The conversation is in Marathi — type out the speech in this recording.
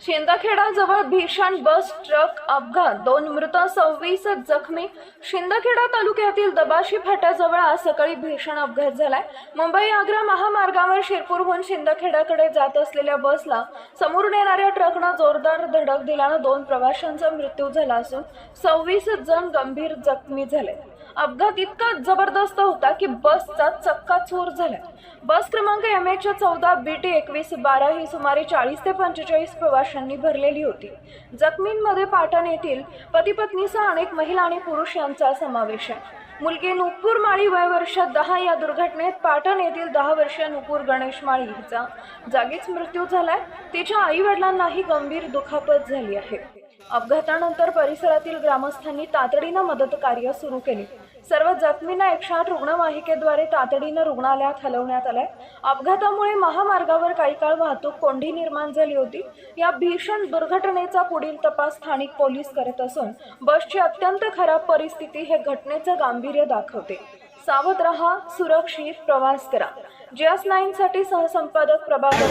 शिंदखेडाजवळ भीषण बस ट्रक अपघात दोन मृत सव्वीस जखमी. शिंदखेडा तालुक्यातील दबाशी फाट्याजवळ आज सकाळी भीषण अपघात झालाय. मुंबई आग्रा महामार्गावर शिरपूरहून शिंदखेड्याकडे जात असलेल्या बसला समोरून येणाऱ्या ट्रकनं जोरदार धडक दिल्यानं दोन प्रवाशांचा मृत्यू झाला असून सव्वीस जण गंभीर जखमी झाले. अपघात इतका जबरदस्त होता की बसचा चक्का चोर झाला. बस क्रमांक एम एच चौदा बी टी एकवीस बारा ही सुमारे चाळीस ते पंचेचाळीस प्रवाशांनी भरलेली होती. जखमींमध्ये पाटण येथील पती पत्नीसह अनेक महिला आणि पुरुष यांचा समावेश आहे. मुलगी नुपूर माळी वय वर्ष दहा या दुर्घटनेत पाटण येथील दहा वर्षीय नुपूर गणेश माळी हिचा जागीच मृत्यू झालाय. तिच्या आई वडिलांनाही गंभीर दुखापत झाली आहे. अपघातानंतर परिसरातील ग्रामस्थांनी तातडीनं मदत कार्य सुरू केले. सर्व जखमींना एकशे आठ रुग्णवाहिकेद्वारे तातडीनं रुग्णालयात हलवण्यात आलंय. अपघातामुळे महामार्गावर काही काळ वाहतूक कोंडी निर्माण झाली होती. या भीषण दुर्घटनेचा पुढील तपास स्थानिक पोलीस करत असून बसची अत्यंत खराब परिस्थिती हे घटनेचं गांभीर्य दाखवते. सावध रहा सुरक्षित प्रवास करा. जीएस नाईन साठी सहसंपादक प्रभाकर